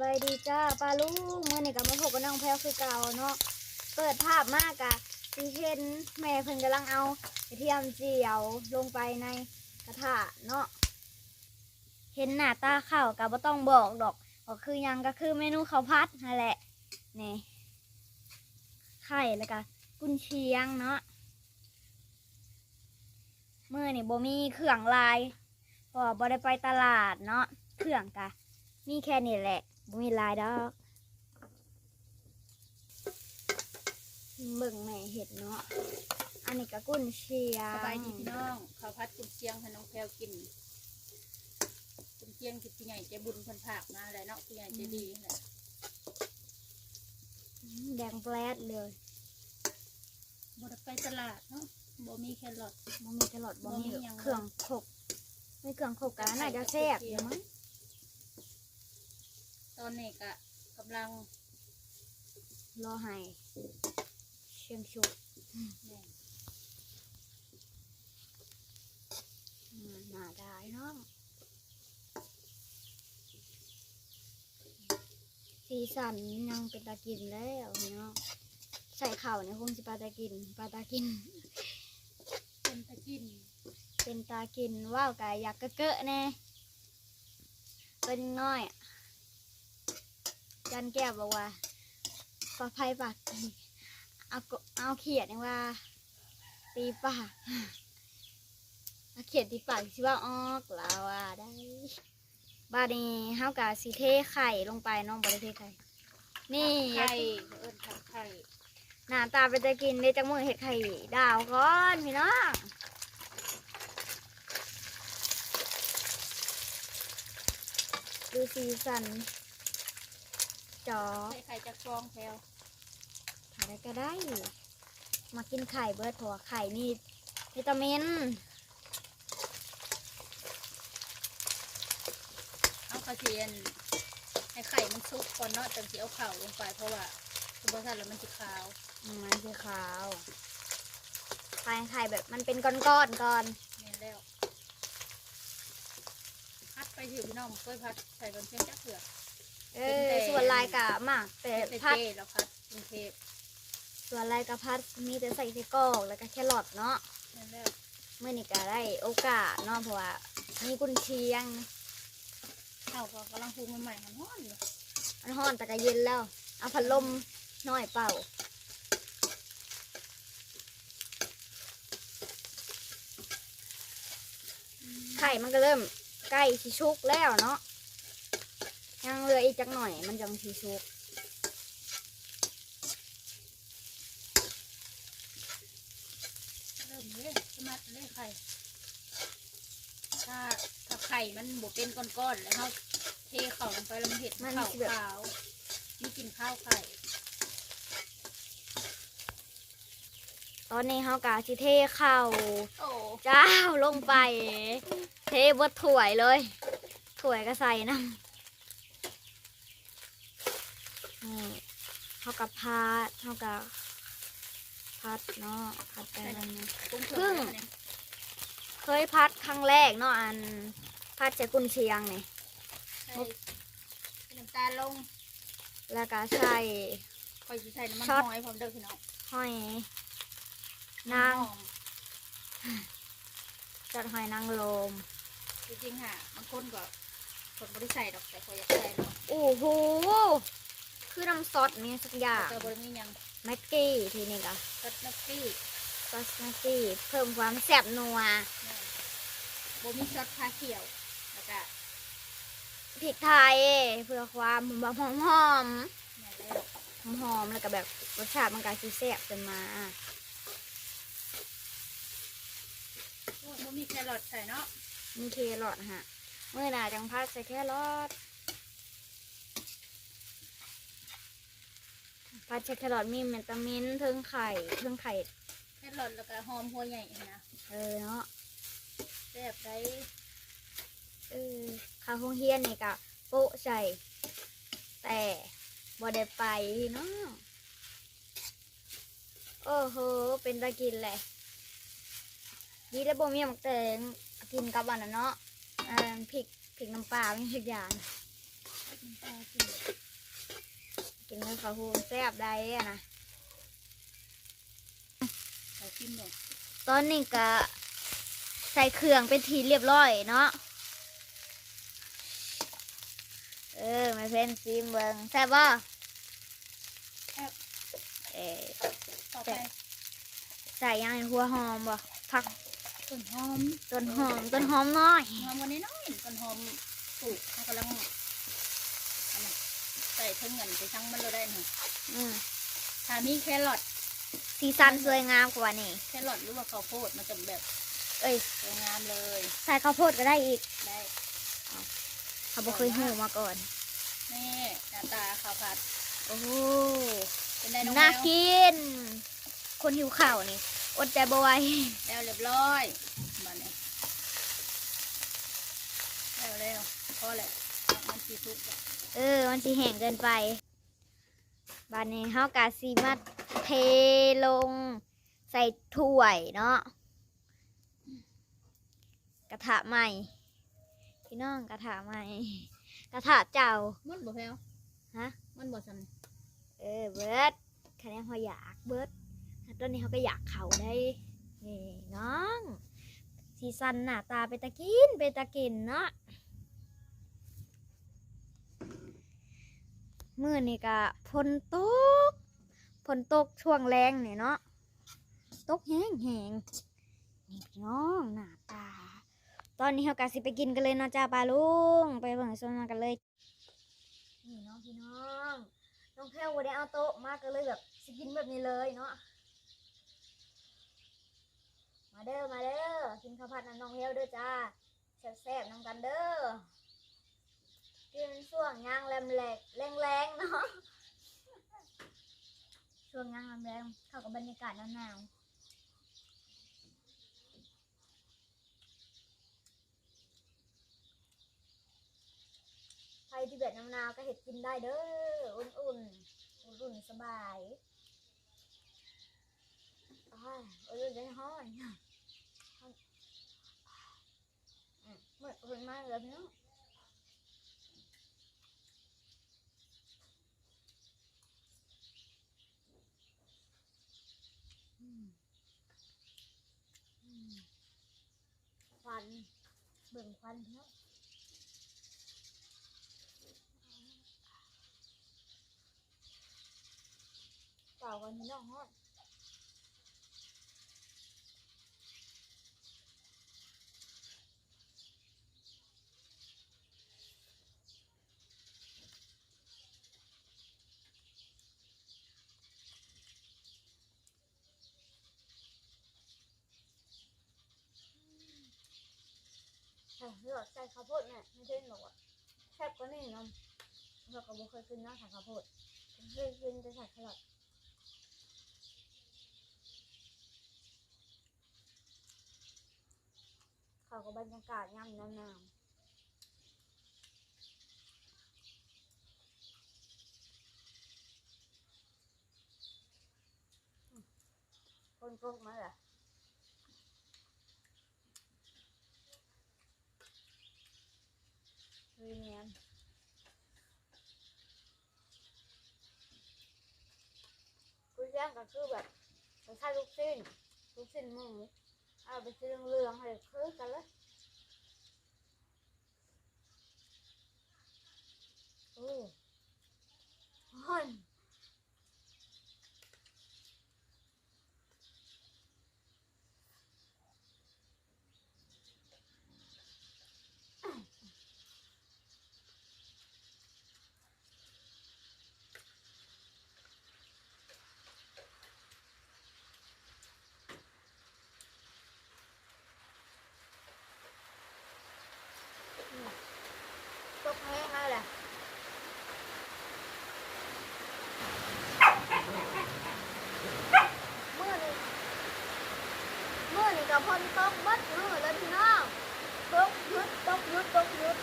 บายดีจ้าปลาลูกเมื่อนี่กับมาพบกับน้องแพลวคือเก่าเนาะเปิดภาพมากอะสิเห็นแม่เพิ่นกำลังเอากระเทียมเจียวลงไปในกระทะเนาะเห็นหน้าตาข้าวกับบ่ต้องบอกดอกก็คือยังก็คือเมนูข้าวพัดนั่นแหละนี่ไข่แล้วก็กุนเชียงเนาะเมื่อนี่บ่มีเครื่องลายพราะว่าบ่ได้ไปตลาดเนาะเครื่องกะมีแค่นี้แหละ บ่มีหลายดอกเบิ่งแม่เห็ดเนาะ อันนี้ก็กุ้นเชียงสบายดีพี่น้องข้าวพัดกุนเชียงให้น้องแพรวกินกุนเชียงที่พี่ใหญ่ใจบุญคนผากมาแหละเนาะพี่ใหญ่ใจดีแหละอืมแดงแปลดเลยบ่ได้ไปตลาดเนาะบ่มีแครอทบ่มีแครอทบ่มีบ่มีหยังเครื่องขบไม่เครื่องขบกันน่าจะแซ่บอยู่มั้งต อนนี้ก็กำลังรอให้เชียงชุกแม่นอืมน่าได้เนาะสีสันยังเป็นตากินแล้วเนาะใส่ข้าวเนี่ยคงสิปลาตากินปลาตากิน เป็นตะกิน เป็นตากินว่าวกายอยากกะเกอะแน่เป็นน้อยอะ จันแก้วบอกว่าปลาไพ่ปากเอากบเอาเขียดนี่ว่า ตีปากเอาเขียดตีปากสิว่าออกแล้วอะได้บาดนี้เฮากะสิเทไข่ลงไปน้องบริเทไข่ นี่ไข่เอิ้นทำไข่หน้าตาเป็นตะกินได้จังมือเห็ดไข่ดาวก่อนพี่น้องดูสีสัน จอใส่ไข่จากฟองแพรวอะไรก็ได้ มากินไข่เบิร์ดเพราะว่าไข่มีวิตามิน เอากระเทียมให้ไข่มันสุกก่อนเนาะจังสิเอาข้าวลงไปเพราะว่าคือบ่ทันแล้วมันสิขาวอืมมันคือขาวไข่ไข่แบบมันเป็นก้อนๆก่อนก่อนแม่นแล้วพัดไปถือพี่น้องกล้วยพัดใส่บนเชียงจักเถื่อ เออส่วนลายกะมากแต่เป็นพัดเจแล้วพัดกรุงเทพส่วนลายกะพัดมีแต่ใส่ไส้กรอกแล้วก็แครอทเนาะนั่นแล้วเมื่อนี้ก็ได้โอกาสเนาะเพราะว่ามีกุนเชียงข้าวก็กำลังปรุงใหม่ๆมันร้อนอยู่มันห้อนแต่ก็เย็นแล้ว เอาพัดลมหน่อยเป่าไข่มันก็เริ่มใกล้สิชุกแล้วเนาะ ยังเหลืออีกจักหน่อย มันจังสิชุกเริ่มเลยสมัดเลยไข่ ถ้าถ้าไข่มันบวเป็นก้อนๆแล้วเขาเทข้าวลงไปแล้วมันเห็ดมันข้าวสิแบบ ขาวมีกลินข้าวไข่ตอนนี้เฮากะสิเทข้าวโอ้เจ้าลงไป เทบดถ้วยเลย ถ้วยก็ใส่น้ำ นี่เฮากับพาดเฮากับพัดเนาะพัดไปแล้วนะปรุงเคครึ่รื่องงแล้วเนี่ยเคยพัดครั้งแรกเนาะอันพัดใส่กุนเชียงนี่ใส่น้ำตาลลง แล้วก็ใส่คอยสิใส่น้ำมันช็อตหอยพร้อมเด้อพี่น้องหอยนางหอมจัดหอยนางรมจริงๆค่ะบางคนก็คนไม่ได้ใส่ดอกแต่คอยอยากใส่เนาะโอ้โห คือน้ำซอสมีสักอย่างแต่บริมีหยังแม็กกี้ทีนี้ก็กัดนักตี้ซอสแม็กกี้เพิ่มความแซ่บนัวเนี่ยบมีซอสชาเขียวแล้วก็พริกไทยเพื่อความหอมหอมหอมเนี่ยแล้วหอมหอมแล้วก็แบบรสชาติมันก็สิแซ่บขึ้นมาโอ้ยบ่มีแครอทใส่เนาะมีเครอทฮะเมื่อหนาจังพัดใส่แครอท พัดใส่แครอทมีวิตามินเทิงไข่เทิงไข่ แครอทแล้วก็หอมหัวใหญ่นะเออเนาะแซ่บได้เออข้าวหงเฮียนนี่กะโปะใส่แต่บ่ได้ไปเนาะโอ้โห เป็นตะกินแหละดีแต่บ่มีหมักแตงกินกับอันนั้นเนาะเอ่อพริกพริกน้ำปลาไม่ทุกอย่าง น้ำ กินกับข้าวหูแซ่บได้อะนะเขากินเลยตอนนี้ก็ใส่เครื่องเป็นทีเรียบร้อยเนาะเออมาเพ่นซีมเบิงแซ่บบ่เออต่อไปใส่ยังไงหัวหอมบ่ผักต้นหอมต้นหอมต้นหอมน้อยหอมวันนี้น้อยต้นหอมปลูกเขากำลังอันนั้น ใส่ถึงเงินไปทั้งมันเราได้หนึ่งอืมถ้ามีแครอทสีสันสวยงามกว่านี่ แครอทหรือว่าข้าวโพดมันจะแบบเอ้ย สวยงามเลยใส่ข้าวโพดก็ได้อีกได้เขาบ่เคยหูมาก่อน นี่หน้าตาข้าวผัดโอ้โหเป็นได้น้องน่าแมวกิน คนหิวข้าวนี่ อดใจบ่ไหวแล้วเรียบร้อยมาเนี่ยแล้วแล้วพอแหละ มันสีทุกข์เออ มันสิแห้งเกินไปบานนี้เฮากะสิมาเทลง ใส่ถ้วยเนาะกระทะใหม่พี่น้องกระทะใหม่ กระทะเจ้ามันบ่แพ้วฮะมันบ่ซ้เออเบิดคะแนนพออยากเบิดตอนนี้เขาก็อยากเขาได้นี่น้องสีสันหน้าตาไปตะกินไปตะกินเนาะ มื่อนี่ก็ฝนตกฝนตกช่วงแรงนี่เนาะตกแห้งแห้งนี่พี่น้องหน้าตา ตอนนี้เรากะสิไปกินกันเลยเนาะจ้าปลาลุงไปเบิ่งโซนกันเลยนี่น้องพี่น้องน้องแพรววันนี้เอาโต๊ะมาก็เลยแบบสิกินแบบนี้เลยเนาะมาเด้อมาเด้อกินข้าวผัดน้ำน้องแพรวเด้อจ้าแซ่บๆน้ำกันเด้อ กินช่วงย่างแรมแหลกแรงๆเนาะช่วงย่างแรมแรงเข้ากับบรรยากาศหนาวๆใครที่แบบหนาวก็เห็ดกินได้เด้ออุ่นๆอุ่นๆสบายอ้ายอุ่นๆได้ห้อนอืมเหมือนอุ่นมากเลยเนาะ อืมอืมควัน เบิ่งควันเนาะเป่ากันนี่น้องฮอด ใช่เลือกใส่ข้าวโพดเนี่ยไม่ใช่หรอกอะแซ่บกว่านี่นะเราก็บ่เคยกินเนาะใส่ข้าวโพดเคยกินแต่ใส่แครอทเขาก็บรรยากาศย่ำนาวๆอืมคนตกมาเหรอ เฮ้ ยเนียนกุ้ยย่างก็คือแบบมันใช่ลูกชิ้นลูกชิ้นหมูเอาไปซื้อเรืองๆให้คือกันเลยโอ้ฮ้อนต กแห้งแล้วแหละเมื่อนี้เมื่อนี้กับพนตกเบัดมือเลยพี่น้องตกยุดตกยุดตกยุด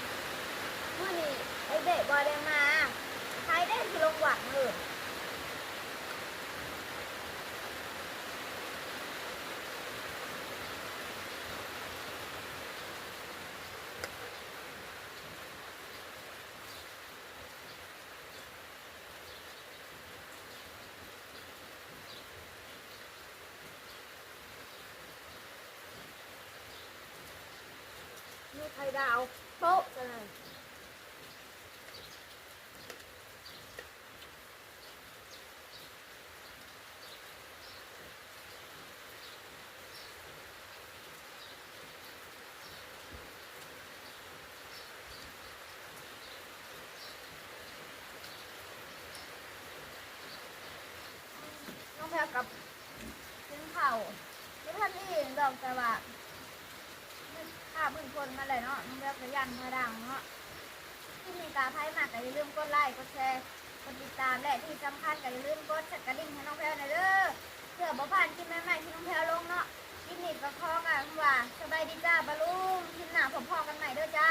เมื่อนี้ไอเด็กบอได้มาใครได้ที่ลงหวัดเล ข่ดาวโป๊ะนเลยน้องแพรกับกินข้าวไม่ทันที่ดอกแต่ว่า ข้าเพิ่งคนมาเลยเนาะน้องแพรก็ยันมาดังเนาะที่มีตาไพ่มากก็อย่าลืมกดไลค์กดแชร์กดติดตามและที่สำคัญก็อย่าลืมกดสั่นกระดิ่งให้น้องแพรหน่อยเด้อเพื่อบ่ผ่านคลิปใหม่ๆที่น้องแพรลงเนาะคลิปนี้ก็พอกันว่าสบายดีจ้าบาลุงคลิปหน้าผมพอกันใหม่เด้อจ้า